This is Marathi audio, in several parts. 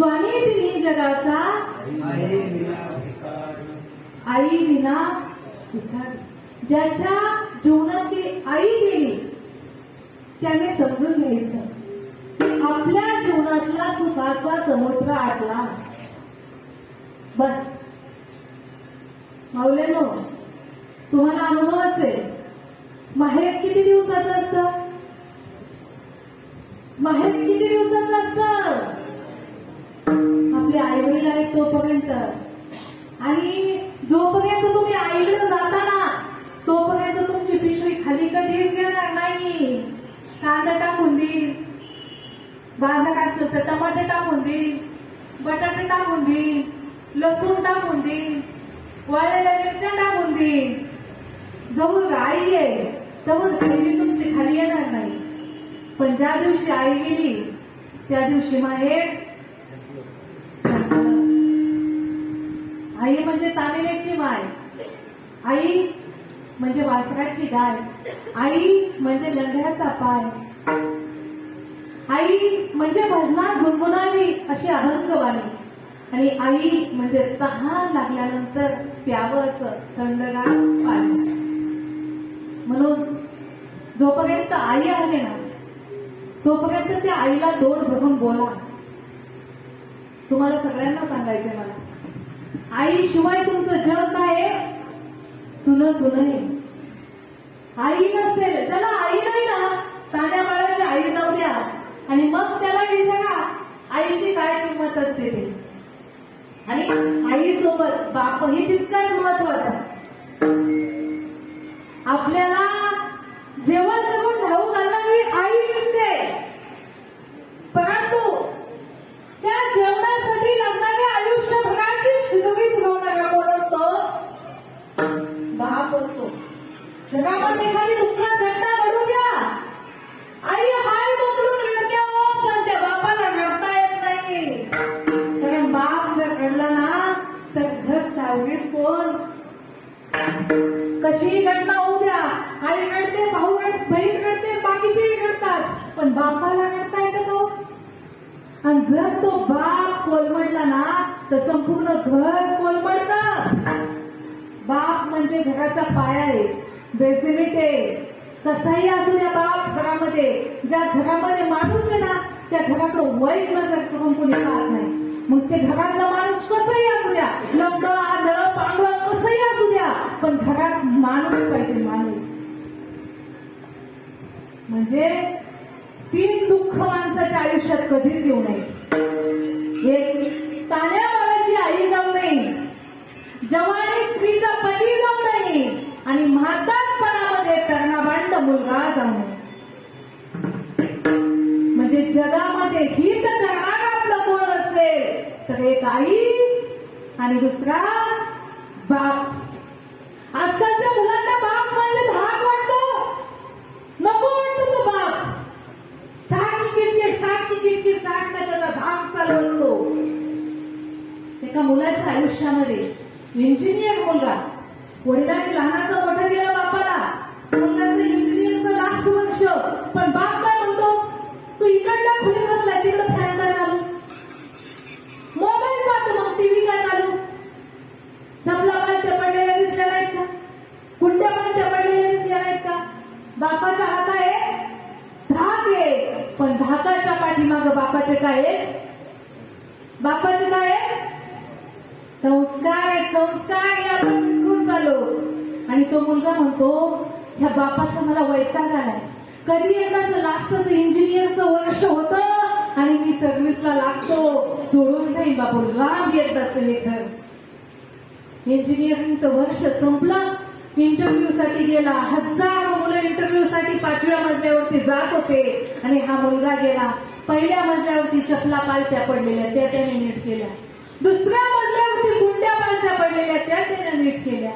स्वामी तिन्ही जगाचा आई विना भिकारी. ज्याच्या जीवनातली आई गेली त्याने समजून घ्यायचं. की आपल्या जीवनातला सुखाचा समुद्र आटला. बस. माऊल्यानो तुम्हाला अनुभव असेल. माहेर किती दिवसाचं असतं? माहेर किती दिवसाचं आहेत तोपर्यंत. आणि जोपर्यंत तुम्ही आईकडे जाता ना तोपर्यंत तुमची पिशवी खाली कधीच घेणार नाही. कांदा टाकून देईल. बाजार असेल तर टमाटे टाकून देईल. बटाटे टाकून देईल. लसूण टाकून देईल. वाळलेल्या मिरच्या टाकून देईल. जवळ आई आहे तवर खाली तुमची खाली येणार नाही. पण ज्या दिवशी आई गेली त्या दिवशी माहेर आई म्हणजे तामिळेची माय आई म्हणजे वासराची गाय. आई म्हणजे लढ्याचा पाय. आई म्हणजे भजनात गुणगुणावी अशी अभंगवाणी आणि आई म्हणजे तहान लागल्यानंतर प्यावं असं थंडगार पाणी. म्हणून जोपर्यंत आई आहे ना तोपर्यंत त्या आईला जोड बघून बोला. तुम्हाला सगळ्यांना सांगायचंय मला. आई शिवाय तुमचं जग काय? सुन सुन आई नसेल. चला आई नाही ना. ताण्या बाळाची आई जाऊ द्या. आणि मग त्याला विचारा आईची काय किंमत असते ते? आणि आई सोबत बापही तितकाच महत्त्वाचा. आपल्याला जगामध्ये एखादी दुःखात घटना घडू द्या. आई हाय मोकळून रडत्या हो, पण त्या बापाला रडता येत नाही. कारण बाप जर रडला ना तर घर सावलीत कोण? कशीही घटना होऊ द्या. आई रडते भाऊ रड बहीण रडते बाकीचेही रडतात. पण बापाला रडता येतं तो. हो? आणि जर तो बाप कोलमडला ना तर संपूर्ण घर कोलमडत. बाप म्हणजे घराचा पाया आहे. बेसिलिटे कसाही असू द्या बाप घरामध्ये ज्या घरामध्ये माणूस आहे ना त्या घराचं वाईट नजर करून कोणी पाहत नाही. मग ते घरातला माणूस कसंही असू द्या लंग आदळ पांढळ कसंही असू द्या पण घरात माणूस पाहिजे माणूस. म्हणजे तीन दुःख माणसाच्या आयुष्यात कधीच येऊ नये. एक ताण्या बाळाची आई जाऊ नये. जवानी स्त्रीचा पती जाऊ नये. आणि म्हातारपणामध्ये मुलगा झाला म्हणजे जगामध्ये हित करणारा आपलं कोण असेल तर एक आई आणि दुसरा बाप. आजकालच्या मुलांना बाप म्हणजे भाग वाटतो. नको वाटतो तो बाप. सारखी किरकिर सारखी किरकिर सारखा त्याचा भाग चालू असतो. एका मुलाच्या आयुष्यामध्ये इंजिनियर मुलगा वडिलांनी लहान पण पाठीमाग बापाचे काय बापाचे काय संस्कार संस्कार आपण विसरून चालू आणि तो मुलगा म्हणतो ह्या बापाचा मला वैताग आलाय. कधी एकाच लास्टच इंजिनियरचं वर्ष होतं आणि मी सर्व्हिसला लागतो. सोडून जाईन बापू. लांब येतात हे घर इंजिनिअरिंगचं वर्ष संपलं. इंटरव्ह्यू साठी गेला. हजारो मुलं इंटरव्ह्यू साठी पाचव्या मजल्यावरती जात होते. आणि हा मुलगा गेला. पहिल्या मजल्यावरती चपला पालत्या पडलेल्या त्या त्याने नीट केल्या. दुसऱ्या मजल्यावरती गुंड्या पालत्या पडलेल्या त्या त्याने नीट केल्या.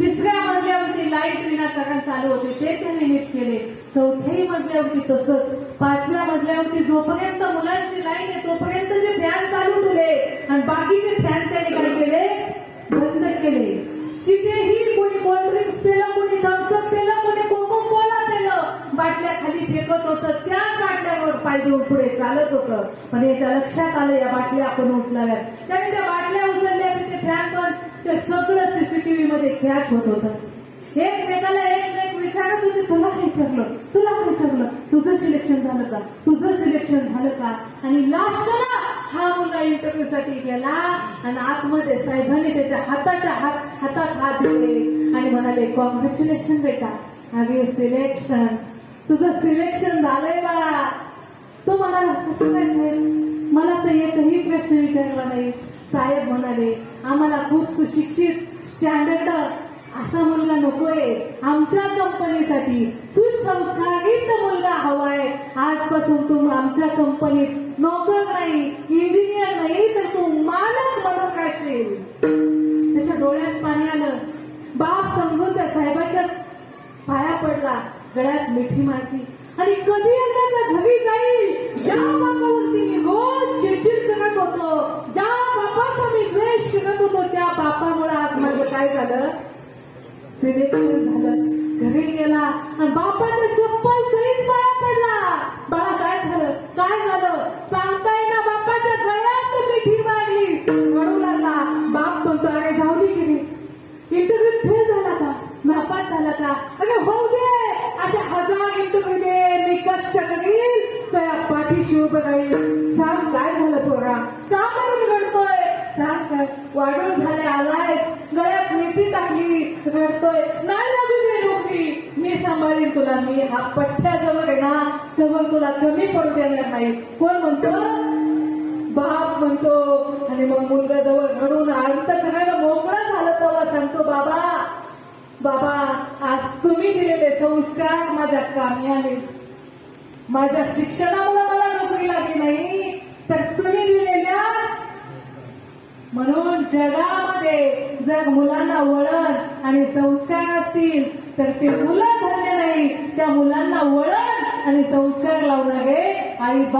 तिसऱ्या मजल्यावरती लाइट विनाकारण चालू होते ते त्याने नीट केले. चौथ्याही मजल्यावरती तसंच. पाचव्या मजल्यावरती जोपर्यंत मुलांची लाइट आहे तोपर्यंत जे फॅन चालू ठेवले आणि बाकीचे फॅन त्याने काय केले? बंद केले. तिथे कोल्ड्रिंक्स कोणी थम्सअप केलं कोणी कोको कोला केलं बाटल्या खाली फेकत होतं त्याच बाटल्यावर पाय घेऊन पुढे चालत होतं. पण याच्या लक्षात आलं या बाटल्या आपण उचलाव्यात. त्याने त्या बाटल्या उचलल्या तिथे फॅन पण ते सगळं सीसीटीव्ही मध्ये कॅच होत होतं. एकमेकाला एकमेक विचारत होते तुला विचारलं? तुला विचारलं? तुझं सिलेक्शन झालं का? तुझं सिलेक्शन झालं का? आणि लास्ट हा मुलगा इंटरव्ह्यू साठी गेला आणि आतमध्ये साहेबांनी त्याच्या हाताच्या हात हातात हात दिले आणि म्हणाले कॉंग्रॅच्युलेशन बेटा अगे सिलेक्शन तुझं सिलेक्शन झालंय बाळा तो म्हणाला कसं काय साहेब? मला तर एकही प्रश्न विचारला नाही. साहेब म्हणाले आम्हाला खूप सुशिक्षित स्टँडर्ड असा मुलगा नकोय. आमच्या कंपनीसाठी सुसंस्कारित मुलगा हवाय. आजपासून तू आमच्या कंपनीत नोकर नाही इंजिनियर नाही तर तू मालक म्हणून राहशील त्याच्या डोळ्यात पाणी आलं. बाप समजून त्या साहेबाच्या पाया पडला गळ्यात मिठी मारली. आणि कधी त्याच्या घरी जाईल? ज्या बापावरती मी रोज चिडचिड करत होतो ज्या बापाचा मी द्वेष शिकत होतो त्या बापामुळे आज माझं काय झालं? सिलेक्शन झालं. घरी गेला आणि बापाचा चप्पल सहित पाया पडला. बाळा काय झालं? सांगताय ना बापाच्या गळ्यात मिठी मारली. म्हणू लागला बाप बोलतो अरे जाऊली गेली इंटरव्ह्यू फेल झाला का? नापास झाला का? अरे होऊ दे. अशा हजार इंटरव्ह्यू दे मी कष्ट करील तर पाठीशी उभं राहील सांग काय झालं पोरा? का म्हणून घडतोय सांग काय? वाढून झाले आलायस. गळ्यात मिठी टाकली. रडतोय. नाही सांभाळीन तुला मी. हा पट्ट्या जवळ आहे ना जवळ तुला कमी पडू देणार नाही. कोण म्हणतो? बाप म्हणतो. आणि मग मुलगा जवळ घडून अंत करायला मोकळा झालं तेव्हा सांगतो? बाबा बाबा आज तुम्ही दिलेले संस्कार माझ्या कामी आले माझ्या शिक्षणामुळे मला नोकरी लागली नाही. तर तुम्ही दिलेल्या म्हणून जगामध्ये जर मुलांना वळण आणि संस्कार असतील तर ते मुलं नाही त्या मुलांना वळण आणि संस्कार लावणारे आई बाप